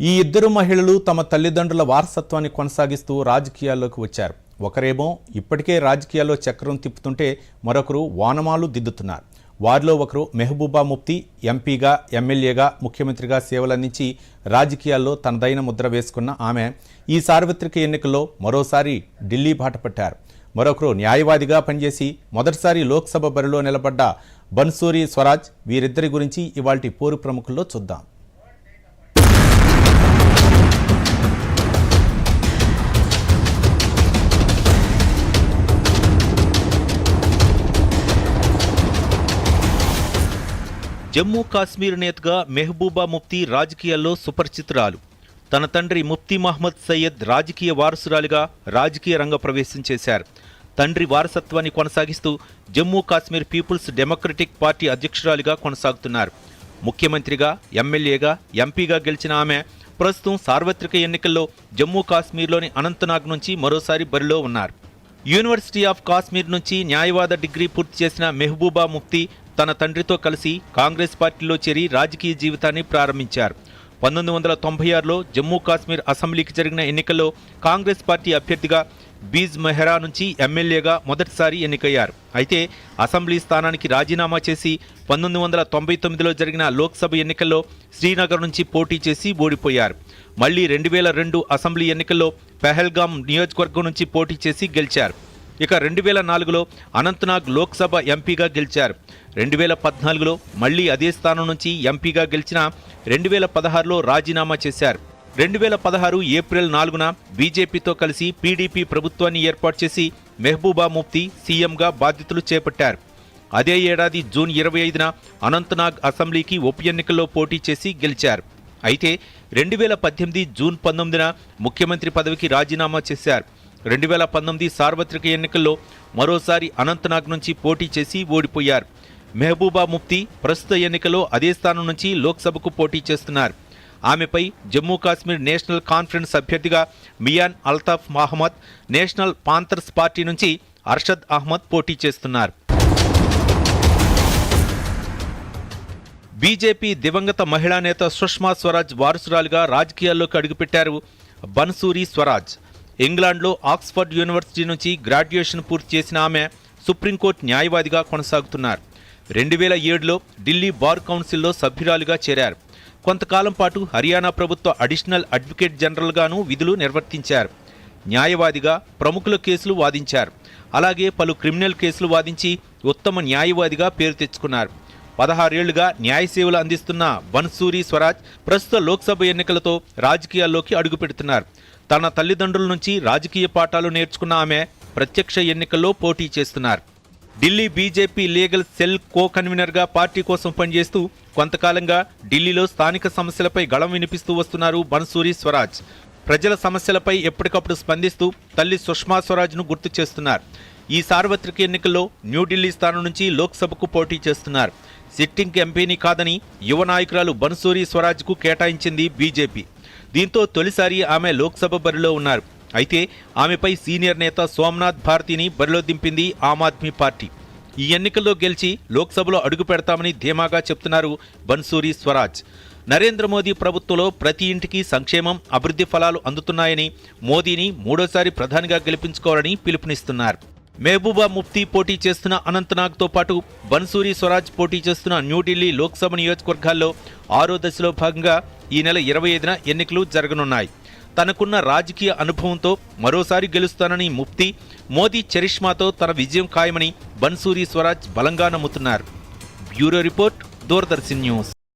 ఈ ఇద్దరు మహిళలు తమ తల్లిదండ్రుల వారసత్వాన్ని కొనసాగిస్తూ రాజకీయాల్లోకి వచ్చారు. ఒకరేమో ఇప్పటికే రాజకీయాల్లో చక్రం తిప్పుతుంటే మరొకరు వానమాలు దిద్దుతున్నారు. వారిలో ఒకరు మెహబూబా ముఫ్తీ ఎంపీగా ఎమ్మెల్యేగా ముఖ్యమంత్రిగా సేవలందించి రాజకీయాల్లో తనదైన ముద్ర వేసుకున్న ఆమె ఈ సార్వత్రిక ఎన్నికల్లో మరోసారి ఢిల్లీ బాట పట్టారు. మరొకరు న్యాయవాదిగా పనిచేసి మొదటిసారి లోక్సభ బరిలో నిలబడ్డ బన్సూరి స్వరాజ్ వీరిద్దరి గురించి ఇవాల్టి పోరు ప్రముఖుల్లో చూద్దాం. జమ్మూ కాశ్మీర్ నేతగా మెహబూబా ముఫ్తీ రాజకీయాల్లో సుపరిచితురాలు. తన తండ్రి ముఫ్తీ మహమ్మద్ సయ్యద్ రాజకీయ వారసురాలిగా రాజకీయ రంగ ప్రవేశం చేశారు. తండ్రి వారసత్వాన్ని కొనసాగిస్తూ Jammu Kashmir peoples democratic party అధ్యక్షురాలిగా కొనసాగుతున్నారు. ముఖ్యమంత్రిగా ఎమ్మెల్యేగా ఎంపీగా గెలిచిన ఆమె ప్రస్తుతం సార్వత్రిక ఎన్నికల్లో జమ్మూ కాశ్మీర్లోని అనంతనాగ్ నుంచి మరోసారి బరిలో ఉన్నారు. యూనివర్సిటీ ఆఫ్ కాశ్మీర్ నుంచి న్యాయవాద డిగ్రీ పూర్తి చేసిన మెహబూబా ముఫ్తీ తన తండ్రితో కలిసి కాంగ్రెస్ పార్టీలో చేరి రాజకీయ జీవితాన్ని ప్రారంభించారు. పంతొమ్మిది వందల తొంభై ఆరులో జమ్మూ కాశ్మీర్ అసెంబ్లీకి జరిగిన ఎన్నికల్లో కాంగ్రెస్ పార్టీ అభ్యర్థిగా బీజ్ మెహ్రా నుంచి ఎమ్మెల్యేగా మొదటిసారి ఎన్నికయ్యారు. అయితే అసెంబ్లీ స్థానానికి రాజీనామా చేసి పంతొమ్మిది వందల తొంభై తొమ్మిదిలో జరిగిన లోక్సభ ఎన్నికల్లో శ్రీనగర్ నుంచి పోటీ చేసి ఓడిపోయారు. మళ్ళీ రెండు వేల రెండు అసెంబ్లీ ఎన్నికల్లో పెహల్గాం నియోజకవర్గం నుంచి పోటీ చేసి గెలిచారు. ఇక రెండు వేల నాలుగులో అనంతనాగ్ లోక్సభ ఎంపీగా గెలిచారు. రెండు వేల పద్నాలుగులో మళ్ళీ అదే స్థానం నుంచి ఎంపీగా గెలిచిన రెండు వేల పదహారులో రాజీనామా చేశారు. రెండు వేల పదహారు ఏప్రిల్ నాలుగున బీజేపీతో కలిసి పీడీపీ ప్రభుత్వాన్ని ఏర్పాటు చేసి మెహబూబా ముఫ్తీ సీఎంగా బాధ్యతలు చేపట్టారు. అదే ఏడాది జూన్ ఇరవై ఐదున అనంతనాగ్ అసెంబ్లీకి ఉప ఎన్నికల్లో పోటీ చేసి గెలిచారు. అయితే రెండు వేల పద్దెనిమిది జూన్ పంతొమ్మిదిన ముఖ్యమంత్రి పదవికి రాజీనామా చేశారు. రెండు వేల పంతొమ్మిది సార్వత్రిక ఎన్నికల్లో మరోసారి అనంతనాగ్ నుంచి పోటీ చేసి ఓడిపోయారు. మెహబూబా ముఫ్తీ ప్రస్తుత ఎన్నికలో అదే స్థానం నుంచి లోక్సభకు పోటీ చేస్తున్నారు. ఆమెపై జమ్మూ కాశ్మీర్ నేషనల్ కాన్ఫరెన్స్ అభ్యర్థిగా Mian Altaf Mohammad national panthers party నుంచి అర్షద్ అహ్మద్ పోటీ చేస్తున్నారు. బీజేపీ దివంగత మహిళా నేత సుష్మా స్వరాజ్ వారసురాలుగా రాజకీయాల్లోకి అడుగుపెట్టారు బన్సూరి స్వరాజ్. ఇంగ్లాండ్లో ఆక్స్ఫర్డ్ యూనివర్సిటీ నుంచి గ్రాడ్యుయేషన్ పూర్తి చేసిన ఆమె సుప్రీంకోర్టు న్యాయవాదిగా కొనసాగుతున్నారు. రెండు వేల ఏడులో ఢిల్లీ బార్ కౌన్సిల్లో సభ్యురాలుగా చేరారు. కొంతకాలం పాటు హర్యానా ప్రభుత్వ అడిషనల్ అడ్వకేట్ జనరల్గాను విధులు నిర్వర్తించారు. న్యాయవాదిగా ప్రముఖుల కేసులు వాదించారు. అలాగే పలు క్రిమినల్ కేసులు వాదించి ఉత్తమ న్యాయవాదిగా పేరు తెచ్చుకున్నారు. పదహారేళ్ళుగా న్యాయ సేవలు అందిస్తున్న బన్సూరి స్వరాజ్ ప్రస్తుత లోక్సభ ఎన్నికలతో రాజకీయాల్లోకి అడుగుపెడుతున్నారు. తన తల్లిదండ్రుల నుంచి రాజకీయ పాఠాలు నేర్చుకున్న ఆమె ప్రత్యక్ష ఎన్నికల్లో పోటీ చేస్తున్నారు. Delhi BJP legal cell co కన్వీనర్గా పార్టీ కోసం పనిచేస్తూ కొంతకాలంగా ఢిల్లీలో స్థానిక సమస్యలపై గళం వినిపిస్తూ వస్తున్నారు బన్సూరి స్వరాజ్. ప్రజల సమస్యలపై ఎప్పటికప్పుడు స్పందిస్తూ తల్లి సుష్మా స్వరాజ్ను గుర్తు చేస్తున్నారు. ఈ సార్వత్రిక ఎన్నికల్లో న్యూఢిల్లీ స్థానం నుంచి లోక్సభకు పోటీ చేస్తున్నారు. సిట్టింగ్ ఎంపీని కాదని యువ నాయకురాలు బన్సూరి స్వరాజ్కు కేటాయించింది బీజేపీ. దీంతో తొలిసారి ఆమె లోక్సభ బరిలో ఉన్నారు. అయితే ఆమెపై సీనియర్ నేత సోమనాథ్ భారతిని బరిలో దింపింది ఆమ్ ఆద్మీ పార్టీ. ఈ ఎన్నికల్లో గెలిచి లోక్సభలో అడుగు పెడతామని ధీమాగా చెప్తున్నారు బన్సూరి స్వరాజ్. నరేంద్ర మోదీ ప్రభుత్వంలో ప్రతి ఇంటికి సంక్షేమం అభివృద్ధి ఫలాలు అందుతున్నాయని మోదీని మూడోసారి ప్రధానిగా గెలిపించుకోవాలని పిలుపునిస్తున్నారు. మెహబూబా ముఫ్తీ పోటీ చేస్తున్న అనంతనాగ్తో పాటు బన్సూరి స్వరాజ్ పోటీ చేస్తున్న న్యూఢిల్లీ లోక్సభ నియోజకవర్గాల్లో ఆరో దశలో భాగంగా ఈ నెల ఇరవై ఐదున ఎన్నికలు జరగనున్నాయి. తనకున్న రాజకీయ అనుభవంతో మరోసారి గెలుస్తానని ముఫ్తీ మోదీ చరిష్మాతో తన విజయం ఖాయమని బన్సూరి స్వరాజ్ బలంగా నమ్ముతున్నారు. Bureau report Doordarshan news.